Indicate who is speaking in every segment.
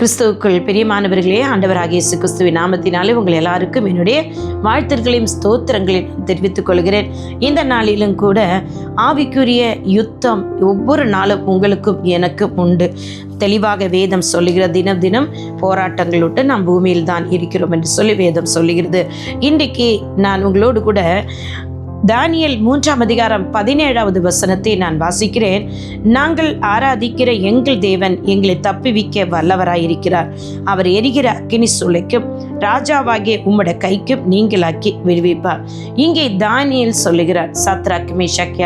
Speaker 1: கிறிஸ்துவுக்குள் பிரியமானவர்களே ஆண்டவராகிய இயேசு கிறிஸ்துவின் நாமத்தினாலே உங்கள் எல்லாருக்கும் என்னுடைய வாழ்த்துக்களையும் ஸ்தோத்திரங்களையும் தெரிவித்துக் கொள்கிறேன். இந்த நாளிலும் கூட ஆவிக்குரிய யுத்தம் ஒவ்வொரு நாளும் உங்களுக்கும் எனக்கும் உண்டு. தெளிவாக வேதம் சொல்லுகிற தினம் தினம் போராட்டங்களுட்டு நாம் பூமியில் தான் இருக்கிறோம் என்று சொல்லி வேதம் சொல்லுகிறது. இன்றைக்கு நான் உங்களோடு கூட தானியல் மூன்றாம் அதிகாரம் பதினேழாவது வசனத்தை நான் வாசிக்கிறேன். நாங்கள் ஆராதிக்கிற எங்கள் தேவன் எங்களை தப்பிவிக்க வல்லவராயிருக்கிறார். அவர் எரிகிற அக்கினி சூளைக்கும் ராஜாவாகிய உம்மட கைக்கும் நீங்களாக்கி விடுவிப்பார். இங்கே தானியல் சொல்லுகிறார். சத்ராக் மேஷாக்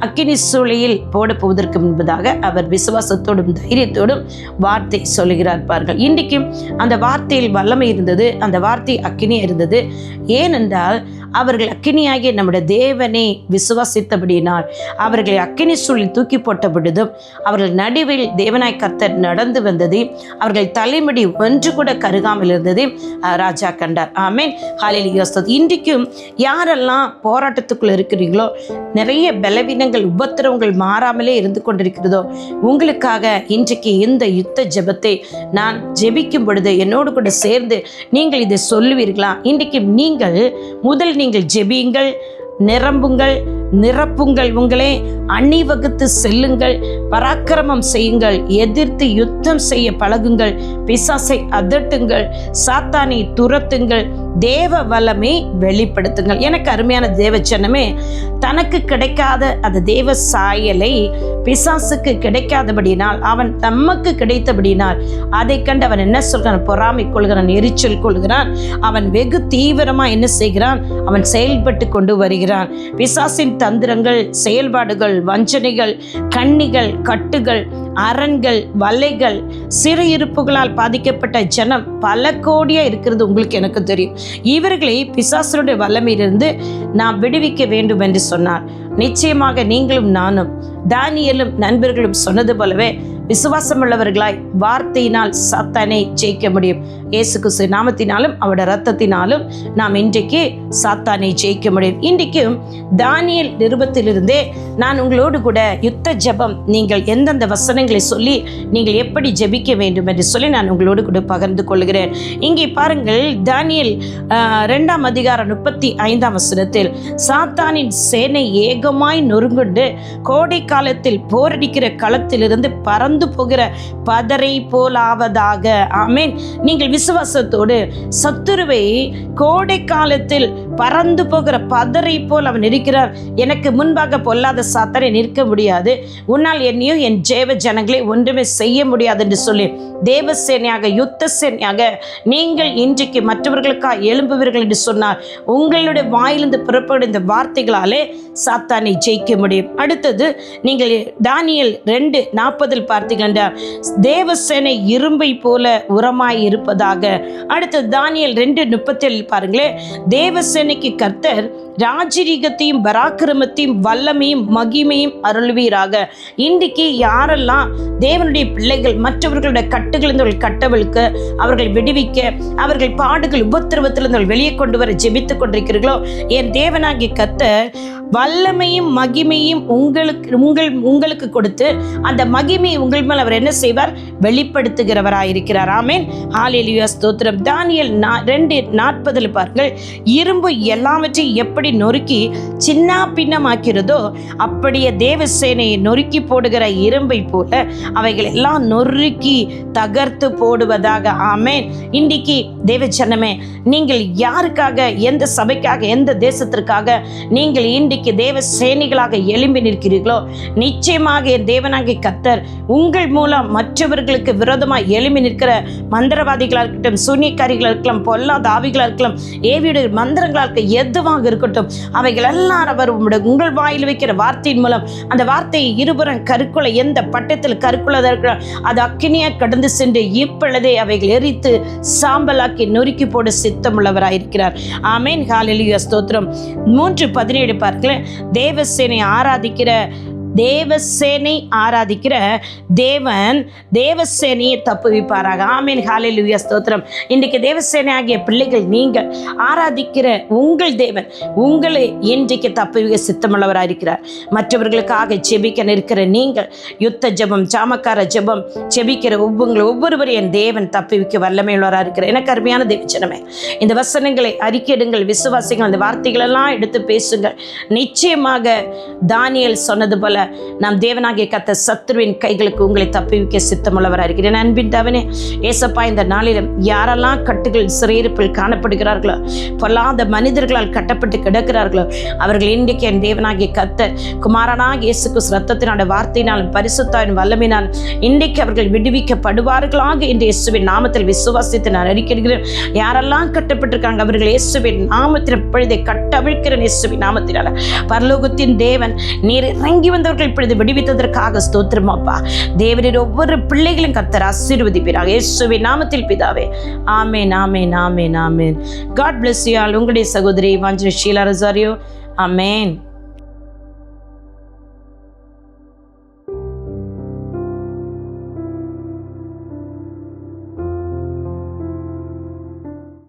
Speaker 1: அக்கினி சூளையில் போட போவதற்கு முன்பதாக அவர் விசுவாசத்தோடும் தைரியத்தோடும் வார்த்தை சொல்லுகிறார் பார்கள் இன்றைக்கும் அந்த வார்த்தையில் வல்லமை இருந்தது அந்த வார்த்தை அக்கினி இருந்தது. ஏனென்றால் அவர்கள் அக்கினியாகிய நம்முடைய தேவனை விசுவாசித்தபடியினால் அவர்களை அக்கினி சூழில் தூக்கி போட்ட பொழுதும் அவர்கள் நடுவில் தேவனாய் கர்த்தர் நடந்து வந்தது. அவர்கள் தலைமுடி ஒன்று கூட கருகாமல் இருந்தது. ராஜா கண்டார். ஆமேன். ஹாலில் யோஸ்தத் இன்றைக்கும் யாரெல்லாம் போராட்டத்துக்குள்ள இருக்கிறீங்களோ நிறைய பலவீனங்கள் உபத்திரவங்கள் மாறாமலே இருந்து கொண்டிருக்கிறதோ உங்களுக்காக இன்றைக்கு இந்த யுத்த ஜெபத்தை நான் ஜெபிக்கும் பொழுது என்னோடு கூட சேர்ந்து நீங்கள் இதை சொல்லுவீர்களா? இன்றைக்கு நீங்கள் முதல் நீங்கள் ஜெபியுங்கள் நிரம்புங்கள் நிரப்புங்கள் உங்களே அணிவகுத்து செல்லுங்கள் பராக்கிரமம் செய்யுங்கள் எதிர்த்து யுத்தம் செய்ய பழகுங்கள் பிசாசை அதட்டுங்கள் சாத்தானை துரத்துங்கள் தேவ வல்லமை வெளிப்படுத்துங்கள். எனக்கு அருமையான தேவச்சனமே தனக்கு கிடைக்காத அந்த தேவ சாயலை பிசாசுக்கு கிடைக்காதபடினால் அவன் தமக்கு கிடைத்தபடினால் அதை கண்டு அவன் என்ன சொல்கிறான்? பொறாமை கொள்கிறான் எரிச்சல் கொள்கிறான். அவன் வெகு தீவிரமாக என்ன செய்கிறான்? அவன் செயல்பட்டு கொண்டு வருகிறான். பிசாசின் தந்திரங்கள் செயல்பாடுகள் வஞ்சனைகள் கண்ணிகள் கட்டுகள் அரண்கள் வலைகள் சிறு இருப்புகளால் பாதிக்கப்பட்ட ஜனம் பல கோடியாக இருக்கிறது உங்களுக்கு எனக்கு தெரியும். இவர்களை பிசாசனுடைய வல்லமையிலிருந்து நாம் விடுவிக்க வேண்டும் என்று சொன்னார். நிச்சயமாக நீங்களும் நானும் தானியலும் நண்பர்களும் சொன்னது போலவே விசுவாசமுள்ளவர்களாய் வார்த்தையினால் சாத்தானை ஜெயிக்க முடியும். இயேசு கிறிஸ்து நாமத்தினாலும் அவட ரத்தத்தினாலும் நாம் இன்றைக்கு சாத்தானை ஜெயிக்க முடியும். இன்றைக்கும் தானியல் நிருபத்திலிருந்தே நான் உங்களோடு கூட யுத்த ஜபம் நீங்கள் எந்தெந்த வசனங்களை சொல்லி நீங்கள் எப்படி ஜெபிக்க வேண்டும் என்று சொல்லி நான் உங்களோடு கூட பகிர்ந்து கொள்கிறேன். இங்கே பாருங்கள் தானியல் ரெண்டாம் அதிகாரம் முப்பத்தி ஐந்தாம் வசனத்தில் சாத்தானின் சேனை வேகமாய் நொறுங்குண்டு. கோடை காலத்தில் போரடிக்கிற களத்திலிருந்து பறந்து போகிற பதரை போலாவதாக. ஆமென். நீங்கள் விசுவாசத்தோடு சத்துருவை கோடை காலத்தில் பறந்து போகிற பதரை போல் அவன் இருக்கிறார். எனக்கு முன்பாக பொல்லாத சாத்தனை நிற்க முடியாது. உன்னால் என்னையும் என் ஜேவ ஜனங்களை ஒன்றுமே செய்ய முடியாது என்று சொல்லி. தேவசேனையாக யுத்த சேனையாக நீங்கள் இன்றைக்கு மற்றவர்களுக்காக எழும்புவீர்கள் என்று சொன்னார். உங்களுடைய வாயிலிருந்து புறப்படும் இந்த வார்த்தைகளாலே சத்த சாத்தானை ஜெயிக்க முடியும். அடுத்தது நீங்கள் தானியல் ரெண்டு நாற்பதில் பார்த்தீர்கள் தேவசேனை இரும்பை போல உரமாய் இருப்பதாக அடுத்தது தானியல் ரெண்டு முப்பத்தேழில் பாருங்களேன். தேவசேனைக்கு கர்த்தர் ராஜரீகத்தையும் பராக்கிரமத்தையும் வல்லமையும் மகிமையும் அருள்வீராக. இன்றைக்கு யாரெல்லாம் தேவனுடைய பிள்ளைகள் மற்றவர்களுடைய கட்டுகளிலிருந்து கட்டவிழ்க்க அவர்கள் விடுவிக்க அவர்கள் பாடுகள் உபத்திரவத்திலிருந்து வெளியே கொண்டு வர ஜெபித்துக் கொண்டிருக்கிறீர்களோ என் தேவனாகிய கர்த்தர் வல்லமையும் மகிமையும் உங்களுக்கு உங்கள் உங்களுக்கு கொடுத்து அந்த மகிமையை உங்கள் மேல் அவர் என்ன செய்வார்? வெளிப்படுத்துகிறவராயிருக்கிறார். ஆமேன். ஹாலேலியா ஸ்தோத்திரம். தானியல் நா ரெண்டு நாற்பதில் பாருங்கள். இரும்பு எல்லாவற்றையும் எப்படி நொறுக்கி சின்ன பின்னமாக்கிறதோ அப்படியே தேவசேனையை நொறுக்கி போடுகிற இரும்பை போல அவைகள் எல்லாம் நொறுக்கி தகர்த்து போடுவதாக. ஆமேன். இன்றைக்கு தேவச்சனமே நீங்கள் யாருக்காக எந்த சபைக்காக எந்த தேசத்திற்காக நீங்கள் இன்றைக்கு தேவ சேனைகளாக எழும்பி நிற்கிறீர்களோ நிச்சயமாக என் தேவனாகி கத்தர் உங்கள் மூலம் மற்றவர்களுக்கு விரோதமாக எழும்பி நிற்கிற மந்திரவாதிகளாக இருக்கட்டும் சூனியக்காரிகளாக இருக்கலாம் பொல்லாத ஆவிகளாக இருக்கலாம் ஏவியுடைய மந்திரங்களாக இருக்க எதுவாக இருக்கட்டும் அவைகள் எல்லாம் அவர் உங்கள் வாயில் வைக்கிற வார்த்தையின் மூலம் அந்த வார்த்தையை இருபுறம் கருக்குலை எந்த பட்டத்தில் கருக்குள்ளதாக இருக்கிறோம் அது அக்கினியாக கடந்து சென்று இப்பொழுதே அவைகள் எரித்து சாம்பலாக்கி நொறுக்கி போட சித்தமுள்ளவராயிருக்கிறார். ஆமேன். ஹாலெலியா ஸ்தோத்திரம். மூன்று பதினேழு பார்க்கல தேவசேனை ஆராதிக்கிற தேவசேனை ஆராதிக்கிற தேவன் தேவசேனையை தப்புவிப்பாராக. ஆமீன். ஹalleluya. ஸ்தோத்திரம். இன்றைக்கு தேவசேனை ஆகிய பிள்ளைகள் நீங்கள் ஆராதிக்கிற உங்கள் தேவன் உங்களை இன்றைக்கு தப்புவிக்க சித்தமுள்ளவராக இருக்கிறார். மற்றவர்களுக்காக செபிக்க நிற்கிற நீங்கள் யுத்த ஜெபம் சாமக்கார ஜெபம் செபிக்கிற ஒவ்வொங்களை ஒவ்வொருவரையும் என் தேவன் தப்புவிக்க வல்லமையுள்ளவராக இருக்கிறார். எனக்கு அருமையான தேவச்சனமே இந்த வசனங்களை அறிக்கையிடுங்கள் விசுவாசிகள் அந்த வார்த்தைகளெல்லாம் எடுத்து பேசுங்கள். நிச்சயமாக தானியல் சொன்னது போல நாம் தேவனாகிய கத்த சத்ருவின் கைகளுக்கு உங்களை தப்பிவிக்க சித்தமுள்ளவராக இருக்கிறேன். அன்பின் தவனே ஏசப்பா இந்த நாளிலும் யாரெல்லாம் கட்டுகள் சிறையிருப்பில் காணப்படுகிறார்களோ பொல்லாத மனிதர்களால் கட்டப்பட்டு கிடக்கிறார்களோ அவர்கள் இன்றைக்கு என் தேவனாகிய கத்தர் குமாரனாக இயேசுக்கு ரத்தத்தினால வார்த்தையினாலும் பரிசுத்தாவின் வல்லமினாலும் இன்றைக்கு அவர்கள் விடுவிக்கப்படுவார்களாக இந்த இயேசுவின் நாமத்தில் விசுவாசித்து நான் அறிக்கிறேன் யாரெல்லாம் கட்டப்பட்டிருக்காங்க அவர்கள் இயேசுவின் நாமத்தில் பொழுதை கட்டவிழ்க்கிறேன் இயேசுவின் நாமத்தினால. பரலோகத்தின் தேவன் நீர் இறங்கி வந்த வந்தவர்கள் இப்பொழுது விடுவித்ததற்காக ஸ்தோத்திரம் அப்பா. தேவரின் ஒவ்வொரு பிள்ளைகளும் கத்தர் ஆசீர்வதிப்பீராக. இயேசுவை நாமத்தில் பிதாவே. ஆமேன் ஆமேன் ஆமேன் ஆமேன். காட் பிளஸ் யூ ஆல் உங்களுடைய சகோதரி வாஞ்சரி ஷீலா ரசாரியோ. ஆமேன்.